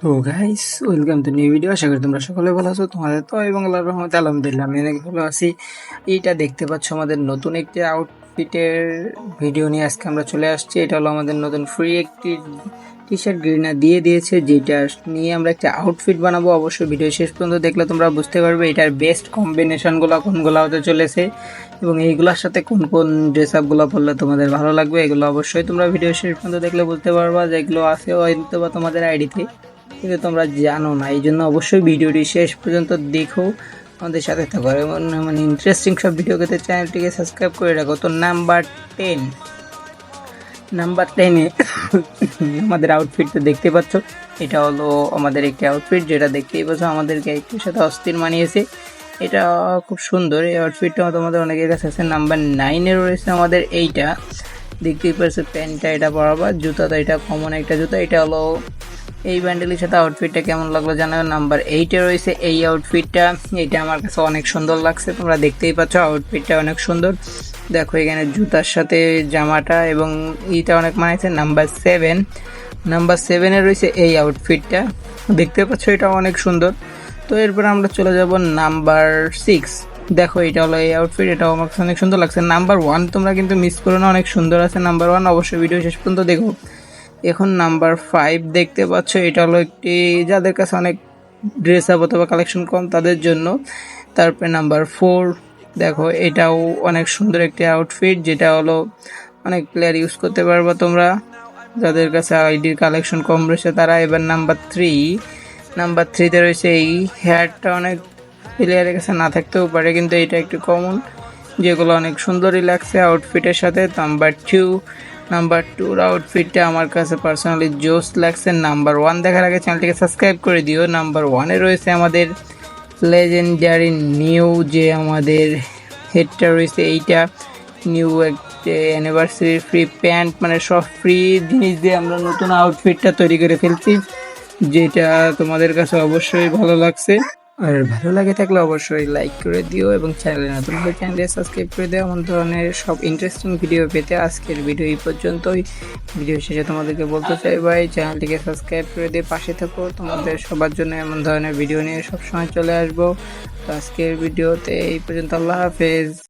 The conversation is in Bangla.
তো guys welcome to new video আশা করি তোমরা সকলে ভালো আছো, তোমাদের তো এবং আল্লাহর রহমতে আলহামদুলিল্লাহ, আমি অনেক ভালো আছি। এইটা দেখতে পাচ্ছ আমাদের নতুন একটি আউটফিটের ভিডিও নিয়ে আজকে আমরা চলে আসছি। এটা হলো আমাদের নতুন ফ্রি একটি টি শার্ট গ্রিনা দিয়ে দিয়েছে, যেটা নিয়ে আমরা একটা আউটফিট বানাবো। অবশ্যই ভিডিও শেষ পর্যন্ত দেখলে তোমরা বুঝতে পারবে এটার বেস্ট কম্বিনেশনগুলো কোনগুলো হতে চলেছে এবং এইগুলোর সাথে কোন কোন ড্রেস আপগুলো পরলে তোমাদের ভালো লাগবে, এগুলো অবশ্যই তোমরা ভিডিও শেষ পর্যন্ত দেখলে বুঝতে পারবা যেগুলো আছে হয়তো বা তোমাদের আইডিতে কিন্তু তোমরা জানো না, এই জন্য অবশ্যই ভিডিওটি শেষ পর্যন্ত দেখো, আমাদের সাথে থাকো। এমন মানে ইন্টারেস্টিং সব ভিডিও পেতে চ্যানেলটিকে সাবস্ক্রাইব করে রাখো। তো নাম্বার টেন নাম্বার টেনে আমাদের আউটফিটটা দেখতে পাচ্ছ। এটা হলো আমাদের একটি আউটফিট যেটা দেখতেই পাচ্ছ আমাদেরকে একটু সাথে অস্থির মানিয়েছে। এটা খুব সুন্দর, এই আউটফিটটা তোমাদের অনেকের কাছে আছে নাম্বার নাইনে রয়েছে আমাদের এইটা। দেখতেই পাচ্ছ প্যান্টটা এটা পরাবা জুতাটা এটা কমন একটা জুতা। এটা হলো এই ব্যান্ডেলের সাথে আউটফিটটা কেমন লাগল জানাবে নাম্বার এইটে রয়েছে এই আউটফিটটা এটা আমার কাছে অনেক সুন্দর লাগছে। তোমরা দেখতেই পাচ্ছ আউটফিটটা অনেক সুন্দর। দেখো এখানে জুতার সাথে জামাটা এবং এইটা অনেক মানাইছে। নাম্বার সেভেন নাম্বার সেভেনে রয়েছে এই আউটফিটটা দেখতে পাচ্ছ এটা অনেক সুন্দর। তো এরপর আমরা চলে যাব নাম্বার সিক্স দেখো এটা হলো এই আউটফিট এটাও আমার কাছে অনেক সুন্দর লাগছে। নাম্বার ওয়ান তোমরা কিন্তু মিস করো না, অনেক সুন্দর আছে। নাম্বার ওয়ান অবশ্যই ভিডিও শেষ পর্যন্ত দেখো। এখন নাম্বার ফাইভ দেখতে পাচ্ছ, এটা হলো একটি যাদের কাছে অনেক ড্রেস আপ অথবা কালেকশন কম, তাদের জন্য। তারপরে নাম্বার ফোর দেখো, এটাও অনেক সুন্দর একটি আউটফিট যেটা হলো অনেক প্লেয়ার ইউজ করতে পারবা তোমরা। যাদের কাছে আইডির কালেকশন কম রয়েছে, তারা এবার নাম্বার থ্রি নাম্বার থ্রিতে রয়েছে এই হেয়ারটা অনেক প্লেয়ারের কাছে না থাকতেও পারে, কিন্তু এটা একটু কমন যেগুলো অনেক সুন্দরই লাগছে আউটফিটের সাথে। নাম্বার টু নাম্বার টুর আউটফিটটা আমার কাছে পার্সোনালি জোস লাগছে। নাম্বার ওয়ান দেখার আগে চ্যানেলটিকে সাবস্ক্রাইব করে দিও। নাম্বার ওয়ানে রয়েছে আমাদের লেজেন্ডারি নিউ যে আমাদের হেডটা রয়েছে, এইটা নিউ অ্যানিভার্সারি ফ্রি প্যান্ট মানে সব ফ্রি জিনিস দিয়ে আমরা নতুন আউটফিটটা তৈরি করে ফেলছি, যেটা তোমাদের কাছে অবশ্যই ভালো লাগছে। আর ভালো লাগে থাকলে অবশ্যই লাইক করে দিও এবং চ্যানেলে নতুন হলে চ্যানেলে সাবস্ক্রাইব করে দিও। এমন ধরনের সব ইন্টারেস্টিং ভিডিও পেতে আজকের ভিডিও এই পর্যন্তই। ভিডিও শেষে তোমাদেরকে বলতে চাই, ভাই চ্যানেলটিকে সাবস্ক্রাইব করে দিয়ে পাশে থাকো। তোমাদের সবার জন্য এমন ধরনের ভিডিও নিয়ে সবসময় চলে আসব। তো আজকের ভিডিওতে এই পর্যন্ত, আল্লাহ হাফেজ।